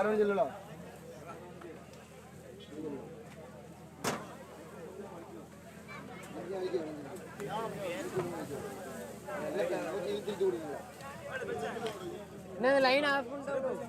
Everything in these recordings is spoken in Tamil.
அரவணை சொல்லலாம் என்ன லைன் ஆஃப் பண்ணிட்டு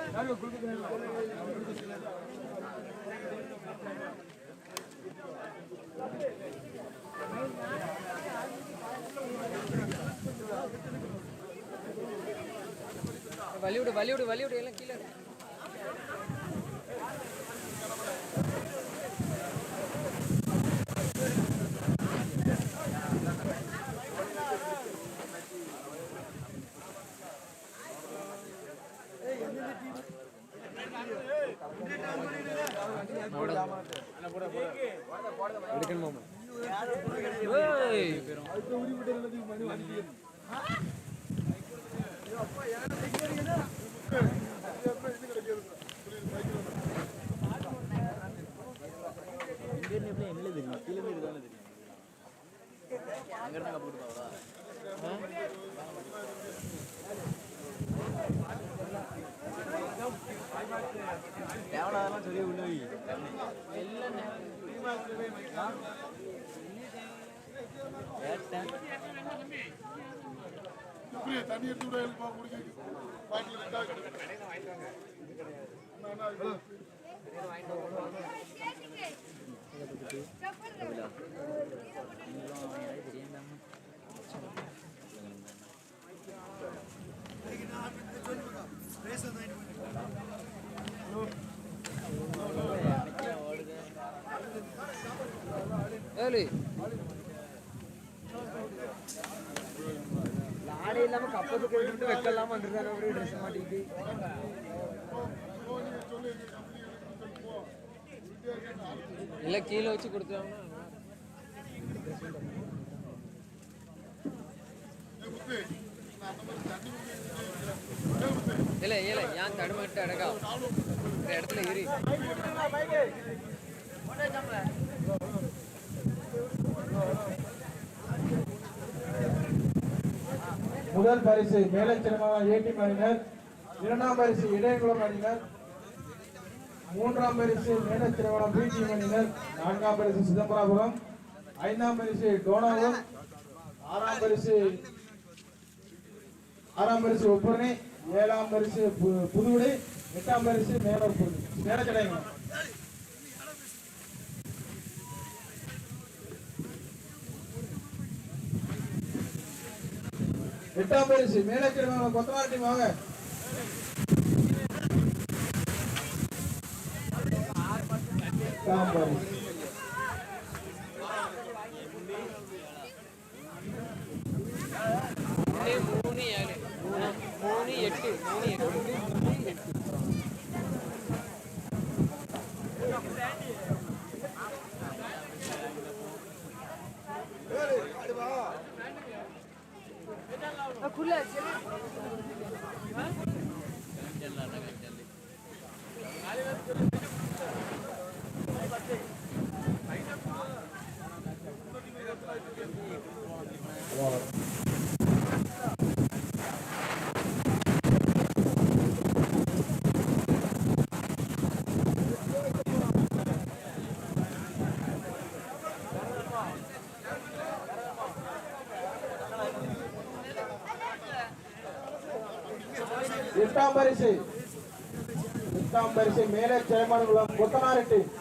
வலிவிடு வலிவிடு வலிவிடு எல்லாம் தேவனாதெல்லாம் தண்ணி எடுத்து விட எழுப்பா குடிக்க பாட்டில் ரெண்டாவது ஏழு இல்லாம கப்பத்துக்கு எடுத்துட்டு வைக்கலாம வந்துருக்காரு. அவரு ட்ரெஸ் மாட்டிக்கிட்டு. இல்ல கீழே வச்சு கொடுத்தாங்கன்னா இல்ல இல்ல ஏன் தடுமாட்டு அடகா இந்த இடத்துல இரு. முதல் பரிசு மேலச்சிரமம் ஏடி மணினர் இரண்டாம் பரிசு இடையகுளம் மணினர் மூன்றாம் பரிசு மேலச்சிரவணம் பிடி மணினர் நான்காம் பரிசு சிதம்பராபுரம். ஐந்தாம் பரிசு டோனாவூர் ஆறாம் பரிசு ஆறாம் பரிசு ஒப்பரணி. ஏழாம் பரிசு பு- புதுவுடை எட்டாம் பரிசு மேலூர் மேலச்சடைங்க எட்டாம் பரிசு. மேலச்சிரவணம் கொத்தனார் டீம். வாங்க. எட்டாம் பரிசு. எட்டாம் பரிசு எட்டாம் பரிசு மேலே சேமன்குளம் கொத்தனாரெட்டி அப்பா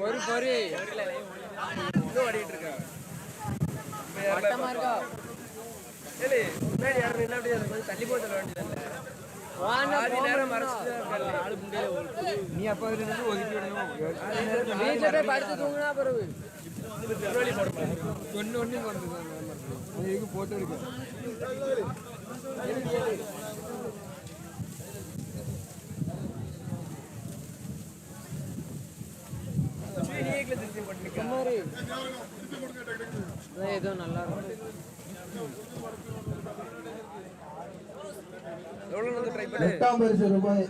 ஒரு பொறி ஓடிட்டு இருக்கா முன்னாடி யாரும் தள்ளி போட்டு நேரம் நீ அப்ப அதுல இருந்து ஒதுக்கி விடணும் நீ படுத்து தூங்கினா பிறகு ஒன்னு ஒண்ணு கொண்டு போட்டோ எடுக்க ஏதோ நல்லா இருக்கும் எட்டாம் பரிசு ரூபாய்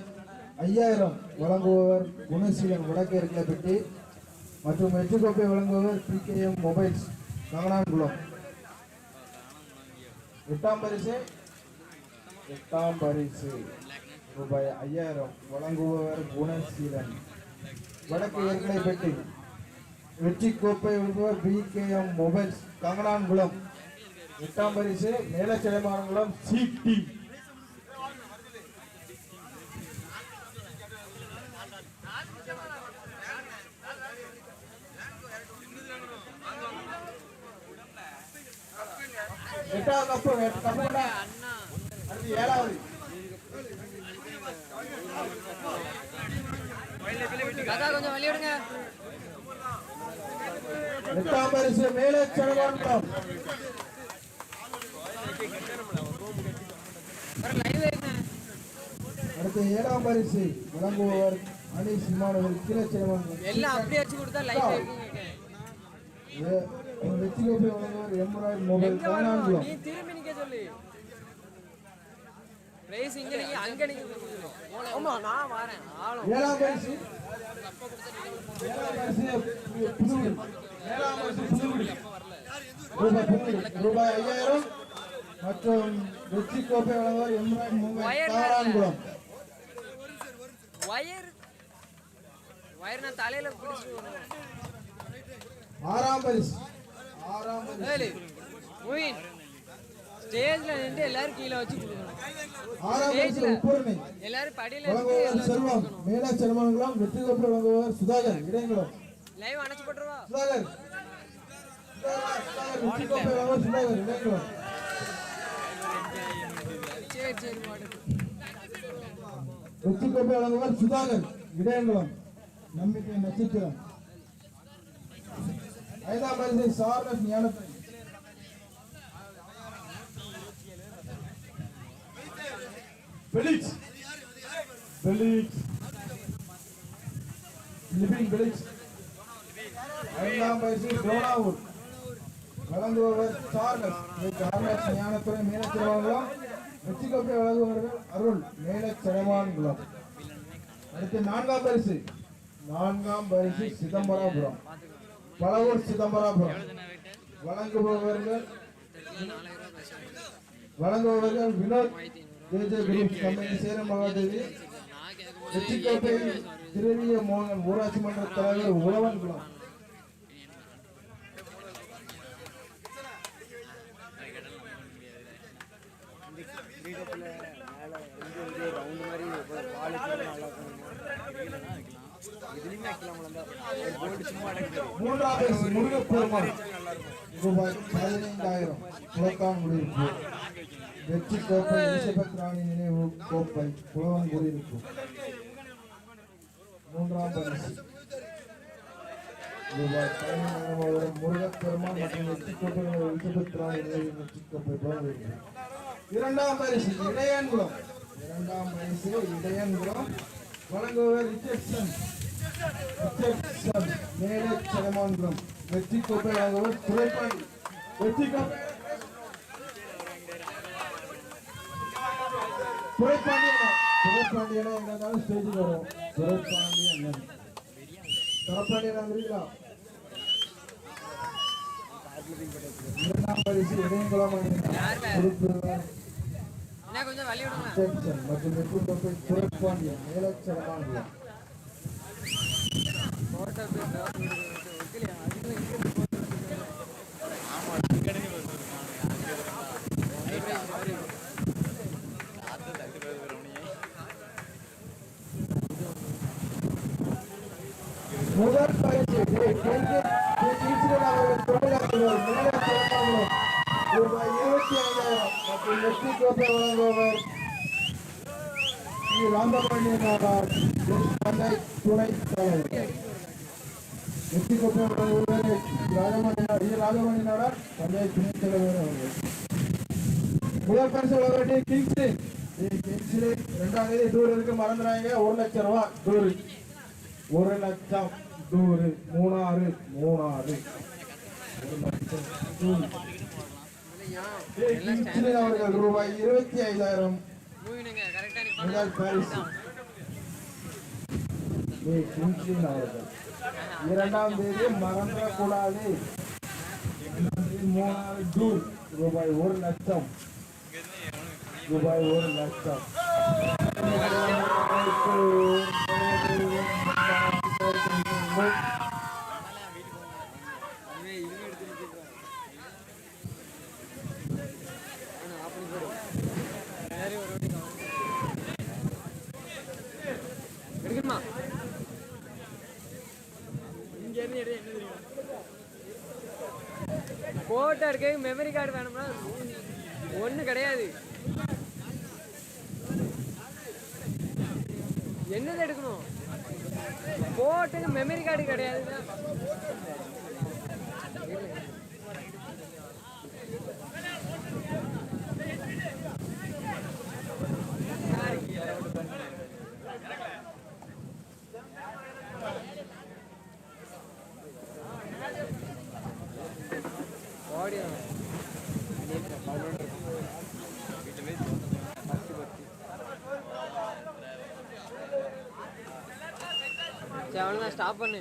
ஐயாயிரம் வழங்குபவர் குணசீலன் வடக்கேற்கில பெட்டி மற்றும் வெற்றி கோப்பை வழங்குபவர் P K M mobiles Kanganankulam எட்டாம் பரிசு? எட்டாம் பரிசு. ரூபாய் ஐயாயிரம். வழங்குபவர் குணசீலன். வடக்கு ஏற்கனவே பெட்டி வெற்றி கோப்பை வழங்குபவர் P K M mobiles Kanganankulam எட்டாம் பரிசு மேலச்சிலைமானங்குளம் சி டீம் எட்டாவது கப்பு கப்பு கொண்டா. அடுத்து ஏழாவது தாத்தா கொஞ்சம் வழி விடுங்க எட்டாம் பரிசு மேலே செலவாண்டோம் அடுத்து ஏழாம் பரிசு வழங்குபவர் அனீஸ் விமானவர் கீழே செலவாண்டோம் எல்லாம் அப்படியே வச்சு கொடுத்தா லைவ் வெற்றி கோப்பை வழங்குபவர் எம்ராய்டு மொபைல் கருணாங்குளம் நீ திரும்பி நிக்க சொல்லு. பிரைஸ் இங்க நீங்க அங்க நிக்க. ஆமா நான் வரேன். ஆளும் ஏழாம் பரிசு ஏழாம் பரிசு பு- புதுக்குடி ஏழாம் பரிசு புதுக்குடி ரூபாய் ஐயாயிரம். மற்றும் வெற்றி கோப்பை வழங்குபவர் emerald mobile wire Karankulam wire wire. நான் தலையில பிடிச்சு வரணும். ஆறாம் பரிசு மூவின் ஸ்டேஜ்ல நின்று எல்லாரும் கீழே வச்சு கொடுக்கணும். எல்லாரும் படியில செல்வம். மேலா செல்வங்குளம் வெற்றி கோப்பை வழங்குபவர் சுதாகர். இடையங்குளம் லைவ் அணைச்சு போட்டுருவா. சுதாகர். சுதாகர், வெற்றி கோப்பை வழங்குபவர் சுதாகர். இடையங்குளம் சரி சரி மாடு வெற்றி கோப்பை வழங்குபவர் சுதாகர். இடையங்குளம் நம்பிக்கை நட்சத்திரம். ஐந்தாம் பரிசு சார்லஸ் ஞானத்தை பெலிக்ஸ் பெலிக்ஸ் லிபிங் பெலிக்ஸ் ஐந்தாம் வயசு டோனாவூர். வழங்குபவர் சார்லஸ். சார்லஸ் ஞானத்துறை மீனச்சிரவாங்குளம் வெற்றி கோப்பை வழங்குபவர்கள் அருள் மேலச்சிரவான்குளம் அடுத்து நான்காம் பரிசு நான்காம் பரிசு சிதம்பராபுரம். பழவூர் சிதம்பராபுரம் வழங்குபவர்கள் வழங்குபவர்கள் வினோத் ஜேஜே குரூப் கம்பெனி சேரம் மகாதேவி வெற்றி கோப்பை திருவிய மோகன் ஊராட்சி மன்ற தலைவர் உழவன் குளம் ரவுண்ட் முருகப்பெருமாள் ரூபாய் பதினைந்தாயிரம் வெற்றி கோப்பை ராணி நினைவு கோப்பை புலவன் மூன்றாம் பரிசு ரூபாய் பதினைந்தாயிரம் முருகப்பெருமாள் மற்றும் வெற்றி கோப்பை எலிசபெத் ராணி நினைவு வெற்றி கோப்பை இரண்டாம் பரிசு இடையன்குளம் இரண்டாம் பரிசு இடையன்குளம் வழங்குவர் ரிச்சர்ட்சன் ரிச்சர்ட்சன் மேலே சலமான்குளம் வெற்றி கோப்பை வழங்குவர் துரைப்பாண்டி வெற்றி கோப்பை துரைப்பாண்டி ஸ்டேஜுக்கு வரும். துரைப்பாண்டியன் அண்ணன் துரைப்பாண்டி இரண்டாம் பரிசு அணியினர் மற்றும் முதல் பயிற்சி. தொழிலாளர்கள் ரூபாய் இருபத்தி ஐந்தாயிரம் மற்றும் கோப்பை வழங்குபவர் ஸ்ரீ ராமபாண்டிய நாடார் துணை தலைவர் வெற்றி கோப்பை வழங்குபவர் ராஜமணி நாடார் ராஜமணி நாடார் பண்டை துணை தலைவர் அவர்கள் முதல் பரிசு கிங்ஸ்லி கிங்ஸ்லி ரெண்டாம் தேதி டூர் இருக்கு மறந்துடாங்க ஒரு லட்சம் ரூபா டூர் ஒரு லட்சம் நூறு மூணாறு மூணாறு. ஒரு லட்சம் கிங்ஸ்லி அவர்கள் ரூபாய் இருபத்தி ஐந்தாயிரம். மூவினுங்க கரெக்டா நீ முதல் பரிசு அவர்கள். இரண்டாம் தேதி மறந்துடக்கூடாது மூணாறு டூர் ரூபாய் ஒரு லட்சம். ரூபாய் ஒரு லட்சம். எடுக்கணுமா இங்க இருந்து எடு போட்டோ மெமரி கார்டு வேணும்னா ஒன்று கிடையாது. என்னது எடுக்கணும்? போட்டுக்கு மெமரி கார்டு கிடையாது ஓடி சரி அவ்வளோதான் ஸ்டாப் பண்ணு.